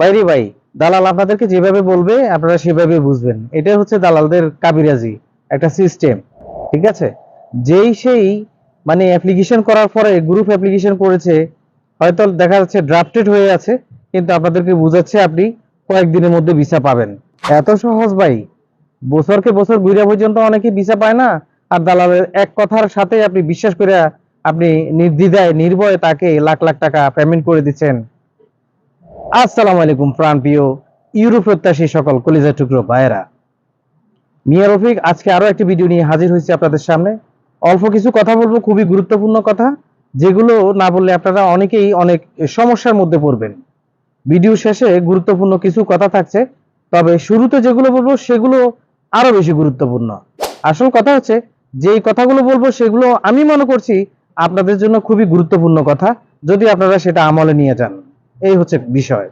বাইরে ভাই, দালাল আপনাদেরকে যেভাবে বলবে আপনারা সেভাবে বুঝবেন। এটা হচ্ছে দালালদের কাবিরাজি, একটা সিস্টেম ঠিক আছে? যেই সেই মানে অ্যাপ্লিকেশন করার পরে গ্রুপ অ্যাপ্লিকেশন করেছে, হয়তো দেখা যাচ্ছে ড্রাফটেড হয়ে আছে, কিন্তু আপনাদেরকে বুঝাচ্ছে আপনি কয়েকদিনের মধ্যে ভিসা পাবেন। এত সহজ ভাই, বছরকে বছর ঘুরে পর্যন্ত অনেকে ভিসা পায় না, আর দালালের এক কথার সাথে আপনি বিশ্বাস করে আপনি নির্দ্বিধায়, নির্ভয়ে তাকে লাখ লাখ টাকা পেমেন্ট করে দিচ্ছেন। আসসালামু আলাইকুম প্রাণ প্রিয় ইউরোপ প্রত্যাশী সকল কলিজা টুকরো ভাইয়েরা। মিয়া রফিক, আজকে আরও একটি ভিডিও নিয়ে হাজির হয়েছে আপনাদের সামনে। অল্প কিছু কথা বলব, খুবই গুরুত্বপূর্ণ কথা, যেগুলো না বললে আপনারা অনেকেই অনেক সমস্যার মধ্যে পড়বেন। ভিডিও শেষে গুরুত্বপূর্ণ কিছু কথা থাকছে, তবে শুরুতে যেগুলো বলব, সেগুলো আরও বেশি গুরুত্বপূর্ণ। আসল কথা হচ্ছে, যেই কথাগুলো বলব, সেগুলো আমি মনে করছি আপনাদের জন্য খুবই গুরুত্বপূর্ণ কথা। যদি আপনারা সেটা আমলে নিয়ে যান। এই হচ্ছে বিষয়।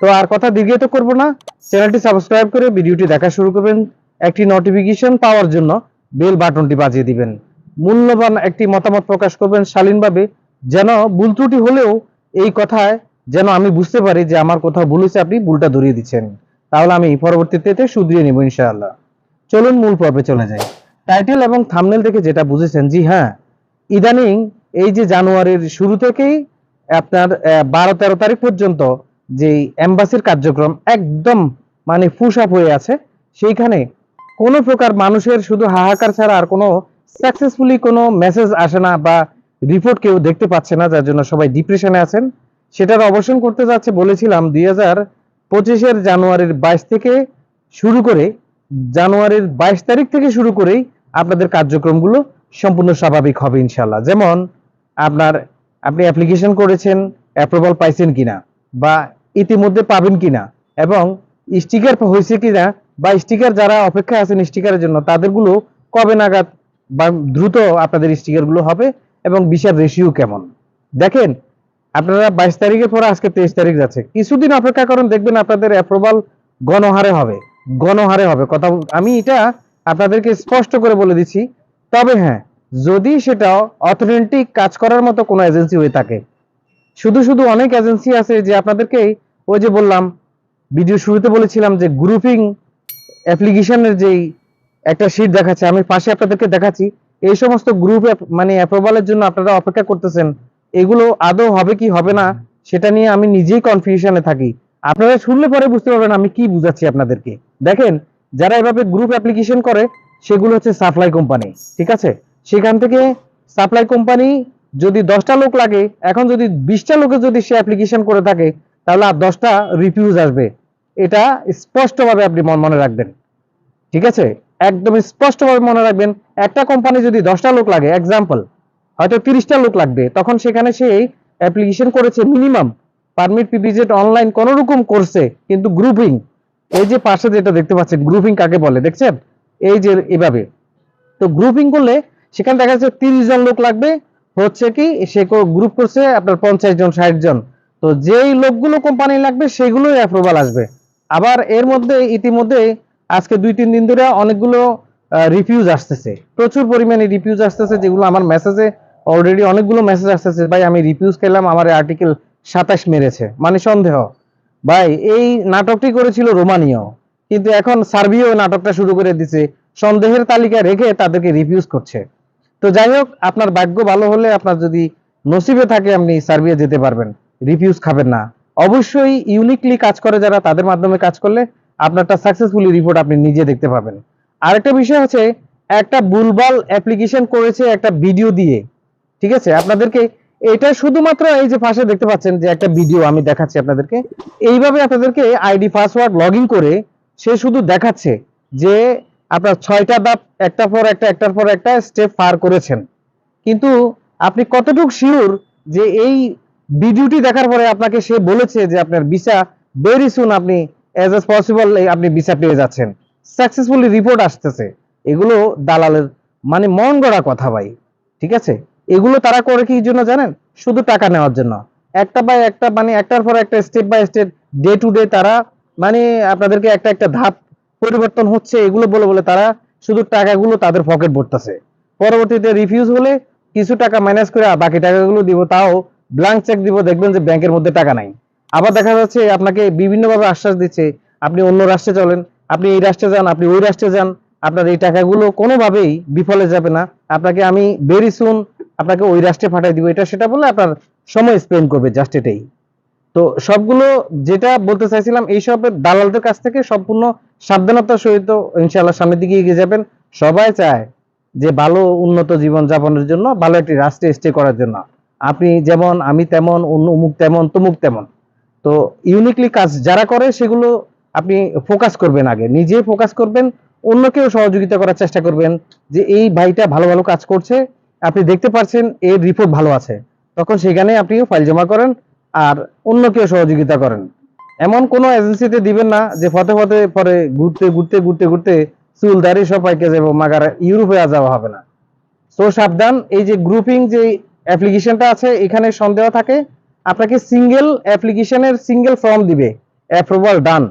তো আর কথা দীর্ঘিত করব না, চ্যানেলটি সাবস্ক্রাইব করে ভিডিওটি দেখা শুরু করবেন। একটি নোটিফিকেশন পাওয়ার জন্য বেল বাটনটি বাজিয়ে দিবেন। মূল্যবান একটি মতামত প্রকাশ করবেন শালীনভাবে, যেন ভুল ত্রুটি হলেও এই কথায় যেন আমি বুঝতে পারি যে আমার কোথাও ভুল হয়েছে, আপনি ভুলটা ধরিয়ে দিচ্ছেন। তাহলে আমি পরবর্তীতে শুধরিয়ে নেব ইনশাআল্লাহ। চলুন মূল পর্বে চলে যাই। টাইটেল এবং থামনেল থেকে যেটা বুঝেছেন, জি হ্যাঁ ইদানিং এই যে জানুয়ারির শুরু থেকেই আপনার বারো তেরো তারিখ পর্যন্ত যে এম্বাসির কার্যক্রম একদম মানে ফুস আপ হয়ে আছে, সেইখানে কোনো প্রকার মানুষের শুধু হাহাকার ছাড়া আর কোনো সাকসেসফুলি কোনো মেসেজ আসে না বা রিপোর্ট কেউ দেখতে পাচ্ছে না, যার জন্য সবাই ডিপ্রেশনে আছেন। সেটার অবসান করতে যাচ্ছে বলেছিলাম দুই হাজার পঁচিশের জানুয়ারির বাইশ থেকে শুরু করে, জানুয়ারির বাইশ তারিখ থেকে শুরু করেই আপনাদের কার্যক্রমগুলো সম্পূর্ণ স্বাভাবিক হবে ইনশাল্লাহ যেমন আপনার আপনি অ্যাপ্লিকেশন করেছেন অ্যাপ্রুভাল পাইছেন কিনা বা ইতিমধ্যে পাবেন কিনা এবং স্টিকার হয়েছে কিনা বা স্টিকার যারা অপেক্ষায় আছেন স্টিকারের জন্য, তাদেরগুলো কবে নাগাদ বা দ্রুত আপনাদের স্টিকারগুলো হবে এবং বিশাল রেশিও কেমন? দেখেন, আপনারা বাইশ তারিখের পরে আজকে তেইশ তারিখ যাচ্ছে। কিছুদিন অপেক্ষা করুন, দেখবেন আপনাদের অ্যাপ্রুভাল গণহারে হবে গণহারে হবে। কথা আমি এটা আপনাদেরকে স্পষ্ট করে বলে দিচ্ছি। তবে হ্যাঁ যদি সেটা অথেন্টিক কাজ করার মতো কোনো এজেন্সি হয়ে থাকে। শুধু শুধু অনেক এজেন্সি আছে যে আপনাদেরকে ওই যে বললাম ভিডিও শুরুতে বলেছিলাম যে গ্রুপিং অ্যাপ্লিকেশনের যেই একটা শীট দেখাচ্ছে, আমি পাশে আপনাদেরকে দেখাচ্ছি, এই সমস্ত গ্রুপ মানে অ্যাপ্রুভালের জন্য আপনারা অপেক্ষা করতেছেন, এগুলো আদৌ হবে কি হবে না, সেটা নিয়ে আমি নিজেই কনফিউশনে থাকি। আপনারা শুনলে পরে বুঝতে পারবেন আমি কি বুঝাচ্ছি আপনাদেরকে। দেখেন, যারা এভাবে গ্রুপ অ্যাপ্লিকেশন করে, সেগুলো হচ্ছে সাপ্লাই কোম্পানি ঠিক আছে? সেখান থেকে সাপ্লাই কোম্পানি যদি দশটা লোক লাগে, এখন যদি বিশটা লোকে যদি সে অ্যাপ্লিকেশন করে থাকে, তাহলে আর দশটা রিফিউজ আসবে। এটা স্পষ্টভাবে আপনি মন রাখবেন। ঠিক আছে? একদম স্পষ্টভাবে মনে রাখবেন, একটা কোম্পানি যদি দশটা লোক লাগে এক্সাম্পল হয়তো তিরিশটা লোক লাগবে, তখন সেখানে সে অ্যাপ্লিকেশন করেছে মিনিমাম পারমিট পিপিজেড অনলাইন কোন রকম করছে কিন্তু গ্রুপিং এই যে পাশে যেটা দেখতে পাচ্ছেন গ্রুপিং কাকে বলে, দেখছেন? এই যে এভাবে। তো গ্রুপিং করলে সেখানে দেখা যাচ্ছে তিরিশ জন লোক লাগবে। হচ্ছে কি, সে গ্রুপ করছে আপনার পঞ্চাশ জন, ষাট জন। তো যেই লোকগুলো কোম্পানি লাগবে, সেগুলোই অ্যাপ্রুভাল আসবে। আবার এর মধ্যে, ইতিমধ্যে আজকে দুই, তিন দিন ধরে অনেকগুলো রিফিউজ আসতেছে। প্রচুর পরিমাণে রিফিউজ আসতেছে, যেগুলো আমার মেসেজে অলরেডি অনেকগুলো মেসেজ আসতেছে, ভাই, আমি রিফিউজ খেলাম, আমার আর্টিকেল সাতাশ মেরেছে। মানে সন্দেহ। ভাই, এই নাটকটি করেছিল রোমানীয় কিন্তু এখন সার্বিও নাটকটা শুরু করে দিছে। সন্দেহের তালিকা রেখে তাদেরকে রিফিউজ করছে। তো যাই হোক আপনার ভাগ্য ভালো হলে আপনার যদি নসিবে থাকে আপনি সার্বিয়া যেতে পারবেন রিফিউজ খাবেন না। অবশ্যই ইউনিকলি কাজ করে যারা, তাদের মাধ্যমে কাজ করলে আপনারটা সাকসেসফুলি রিপোর্ট আপনি নিজে দেখতে পাবেন। আরেকটা বিষয় হচ্ছে একটা বুলবাল অ্যাপ্লিকেশন করেছে একটা ভিডিও দিয়ে। ঠিক আছে? আপনাদেরকে এটা শুধুমাত্র এই যে পাশে দেখতে পাচ্ছেন যে একটা ভিডিও আমি দেখাচ্ছি আপনাদেরকে, এইভাবে আপনাদেরকে আইডি পাসওয়ার্ড লগ করে সে শুধু দেখাচ্ছে যে আপনার ছয়টা ধাপ একটার পর একটা, একটার পর একটা স্টেপ পার করেছেন। কিন্তু আপনি কতটুকু শিওর যে এই ভিডিওটি দেখার পরে আপনাকে সে বলেছে যে আপনার ভিসা ভেরি সুন আপনি অ্যাজ এস পসিবল আপনি ভিসা পেয়ে যাচ্ছেন। সাকসেসফুলি রিপোর্ট আসতেছে। এগুলো দালালের মানে মন গড়া কথা ভাই, ঠিক আছে? এগুলো তারা করে কি জন্য জানেন? শুধু টাকা নেওয়ার জন্য। একটা বাই একটা মানে একটার পর একটা step by step day to day তারা মানে আপনাদেরকে একটা একটা ধাপ পরিবর্তন হচ্ছে, এগুলো বলে বলে তারা শুধু টাকাগুলো তাদের পকেট ভরতেছে। পরবর্তীতে রিফিউজ হলে কিছু টাকা মাইনাস করে বাকি টাকাগুলো দিব, তাও ব্ল্যাঙ্ক চেক দিব, দেখবেন যে ব্যাংকের মধ্যে টাকা নাই। আবার দেখা যাচ্ছে আপনাকে বিভিন্নভাবে আশ্বাস দিচ্ছে, আপনি অন্য রাষ্ট্রে চলেন, আপনি এই রাষ্ট্রে যান, আপনি ওই রাষ্ট্রে যান, আপনার এই টাকাগুলো কোনোভাবেই বিফলে যাবে না। আপনাকে আমি ভেরি সুন আপনাকে ওই রাষ্ট্রে পাঠিয়ে দিব, এটা সেটা বলে আপনার সময় স্পেন্ড করবে জাস্ট এটাই। তো সবগুলো যেটা বলতে চাইছিলাম এইসব দালালদের কাছ থেকে সম্পূর্ণ সাবধানতার সহিত ইনশাআল্লাহ সামনের দিকে এগিয়ে যাবেন। সবাই চায় যে ভালো উন্নত জীবন যাপনের জন্য, ভালো একটি রাষ্ট্রে স্টে করার জন্য। আপনি যেমন, আমি তেমন, অন্য অমুক তেমন, তমুক তেমন। তো ইউনিকলি কাজ যারা করে, সেগুলো আপনি ফোকাস করবেন আগে। নিজে ফোকাস করবেন, অন্যকেও সহযোগিতা করার চেষ্টা করবেন যে এই ভাইটা ভালো ভালো কাজ করছে। আপনি দেখতে পাচ্ছেন এর রিপোর্ট ভালো আছে। তখন সেখানে আপনিও ফাইল জমা করেন আর অন্যকেও সহযোগিতা করেন। এমন কোন এজেন্সিতে দিবেন না যে ফতে ফতে পরে ঘুরতে ঘুরতে ঘুরতে ঘুরতে চুল দাড়ি সব পাইকে যাব মাগার ইউরোপে আর যাওয়া হবে না। তো সাবধান, এই যে গ্রুপিং যে অ্যাপ্লিকেশনটা আছে, এখানে সন্দেহ থাকে, আপনাকে সিঙ্গেল অ্যাপ্লিকেশনের সিঙ্গেল ফর্ম দিবে অ্যাপ্রুভাল ডান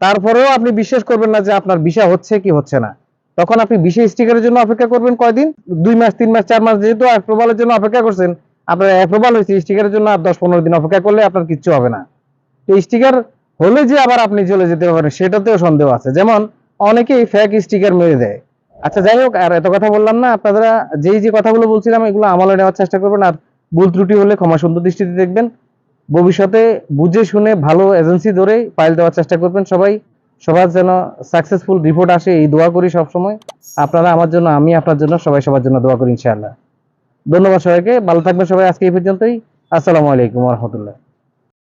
তারপরেও আপনি বিশ্বাস করবেন না যে আপনার ভিসা হচ্ছে কি হচ্ছে না। তখন আপনি ভিসা স্টিকারের জন্য অপেক্ষা করবেন কয়দিন? দুই মাস, তিন মাস, চার মাস, যেহেতু অ্যাপ্রুভালের জন্য অপেক্ষা করছেন, আপনার অ্যাপ্রুভাল হয়েছে স্টিকারের জন্য আর দশ পনেরো দিন অপেক্ষা করলে আপনার কিচ্ছু হবে না। স্টিকার হলে যে আবার আপনি চলে যেতে পারেন, সেটাতেও সন্দেহ আছে। যেমন অনেকেই ফেক স্টিকার মেরে দেয়। আচ্ছা যাই হোক, আর এত কথা বললাম না। আপনারা যেই যে কথাগুলো বলছিলাম, এগুলো আমলে নেওয়ার চেষ্টা করবেন। আর ভুল ত্রুটি হলে ক্ষমা সুন্দর দৃষ্টিতে দেখবেন। ভবিষ্যতে বুঝে শুনে ভালো এজেন্সি ধরে ফাইল দেওয়ার চেষ্টা করবেন সবাই। সবার যেন সাকসেসফুল রিপোর্ট আসে, এই দোয়া করি সবসময়। আপনারা আমার জন্য, আমি আপনার জন্য, সবাই সবার জন্য দোয়া করি ইনশাআল্লাহ। ধন্যবাদ সবাইকে। ভালো থাকবেন সবাই আজকে এই পর্যন্তই। আসসালামু আলাইকুম রহমতুল্লাহ।